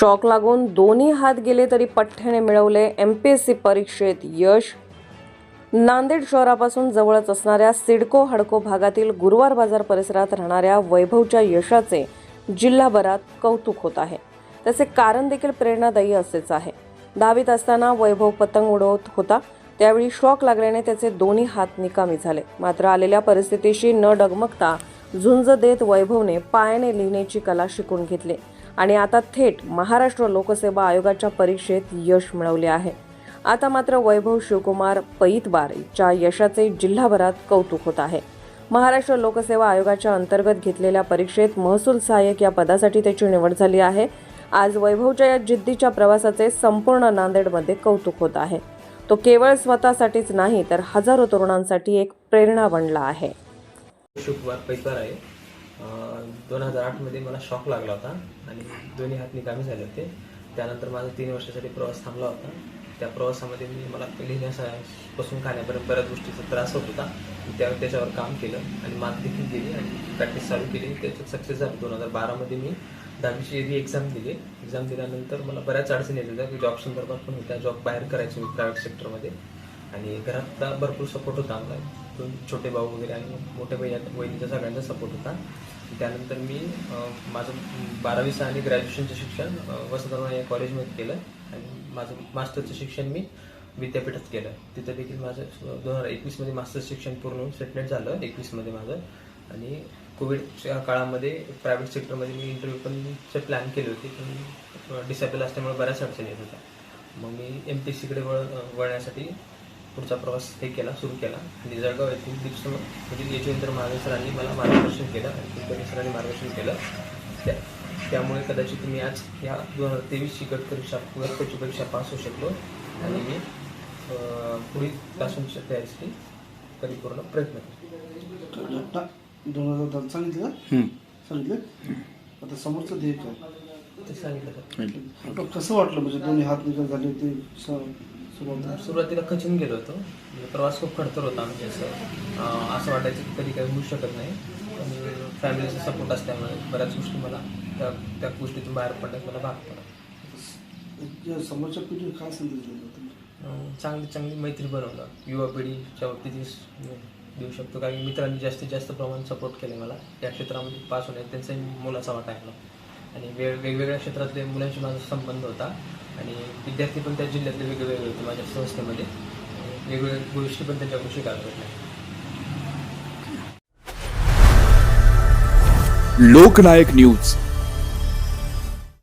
Shock लागून दोन्ही हात गेले तरी पठ्ठ्याने मिळवले एम पी एस सी परीक्षेत यश. नांदेड शहरापासून जवळच असणाऱ्या सिडको हडको भागातील गुरुवार बाजार परिसरात राहणाऱ्या वैभवच्या यशाचे जिल्हाभरात कौतुक होत आहे. त्याचे कारण देखील प्रेरणादायी असेच आहे. दहावीत असताना वैभव पतंग उडवत होता. त्यावेळी शॉक लागल्याने त्याचे दोन्ही हात निकामी झाले. मात्र आलेल्या परिस्थितीशी न डगमगता झुंज देत वैभवने पायाने लिहिण्याची कला शिकून घेतली. आणि आता थेट महाराष्ट्र लोकसेवा आयोगाच्या परीक्षेत यश मिळवले आहे. आता मात्र वैभव शिवकुमार पैतबारच्या यशाचे जिल्हाभरात कौतुक होत आहे. महाराष्ट्र लोकसेवा आयोगाच्या अंतर्गत घेतलेल्या परीक्षेत महसूल सहाय्यक या पदासाठी त्याची निवड झाली आहे. आज वैभवच्या या जिद्दीच्या प्रवासाचे संपूर्ण नांदेडमध्ये कौतुक होत आहे. तो केवळ स्वतःसाठीच नाही तर हजारो तरुणांसाठी एक प्रेरणा बनला आहे. शुक्रवार पैकार आहे. दोन हजार आठमध्ये मला शॉक लागला होता आणि दोन्ही हात निकामी झाले होते. त्यानंतर माझा तीन वर्षासाठी प्रवास थांबला होता. त्या प्रवासामध्ये मी मला लिहिण्यापासून खाण्यापर्यंत बऱ्याच गोष्टीचा त्रास होत होता. मी त्या त्याच्यावर काम केलं आणि मात देखील केली आणि प्रॅक्टिस चालू केली त्याच्यात सक्सेस झालं. दोन हजार बारामध्ये मी दहावीची एरी एक्झाम दिली एक्झाम दिल्यानंतर मला बऱ्याच अडचणी येत होत्या. की जॉब संदर्भात पण होत्या. जॉब बाहेर करायचो मी प्रायव्हेट सेक्टरमध्ये आणि घरातला भरपूर सपोर्ट होता आम्हाला दोन छोटे भाऊ वगैरे आणि मोठे बहिणी बहिणीचा सगळ्यांचा सपोर्ट होता. त्यानंतर मी माझं बारावीचं आणि ग्रॅज्युएशनचं शिक्षण अं, वसंतराव या कॉलेजमध्ये केलं आणि माझं मास्टरचं शिक्षण मी विद्यापीठात केलं. तिथं देखील माझं दोन हजार एकवीसमध्ये मास्टर्स शिक्षण पूर्ण सेटनेट झालं एकवीसमध्ये माझं. आणि कोविडच्या काळामध्ये प्रायव्हेट सेक्टरमध्ये मी इंटरव्ह्यू पण प्लॅन केले होते पण डिसेबल असल्यामुळे बऱ्याच अडचणी येत होत्या. मग मी एम पी सीकडे वळ वळण्यासाठी पुढचा प्रवास हे केला सुरू केला. आणि जळगाव येथील दीप्स म्हणजे यशवंतर सरांनी मला मार्गदर्शन केलं आणि कुलकर्णी सरांनी मार्गदर्शन केलं. त्या त्यामुळे कदाचित मी आज या दोन हजार तेवीसची गट परीक्षा गटची परीक्षा पास होऊ शकलो आणि मी पुढील तासूनच्या तयारीसाठी परिपूर्ण प्रयत्न करतो आता दोन हजार दहा सांगितलं? सांगितलं? आता समोरचं ध्येय काय? ते सांगितलं. कसं वाटलं? म्हणजे दोन्ही हात निकाल झाले होते सुरुवातीला सुरुवातीला खचून गेलो होतो. म्हणजे प्रवास खूप खडतर होता म्हणजे असं असं वाटायचं की कधी काही होऊ शकत नाही. पण फॅमिलीचा सपोर्ट असल्यामुळे बऱ्याच गोष्टी मला त्या त्या गोष्टीतून बाहेर पडण्यास मला भाग पडला. या समोरच्या पिढीला काय चांगली चांगली मैत्री बनवणं युवा पिढीच्या बाबतीत स- देऊ शकतो. कारण मित्रांनी जास्तीत जास्त प्रमाणात सपोर्ट केले मला. या क्षेत्रामध्ये पास होण्यात त्यांचाही मोलाचा वाटा आहे आणि वेळ वेगवेगळ्या क्षेत्रातले मुलांशी माझा संबंध होता. आणि विद्यार्थी पण त्या जिल्ह्यातले वेगवेगळे होते माझ्या संस्थेमध्ये. वेगवेगळ्या गोष्टी पण त्यांच्याकडून शिकायला होत्या लोकनायक न्यूज.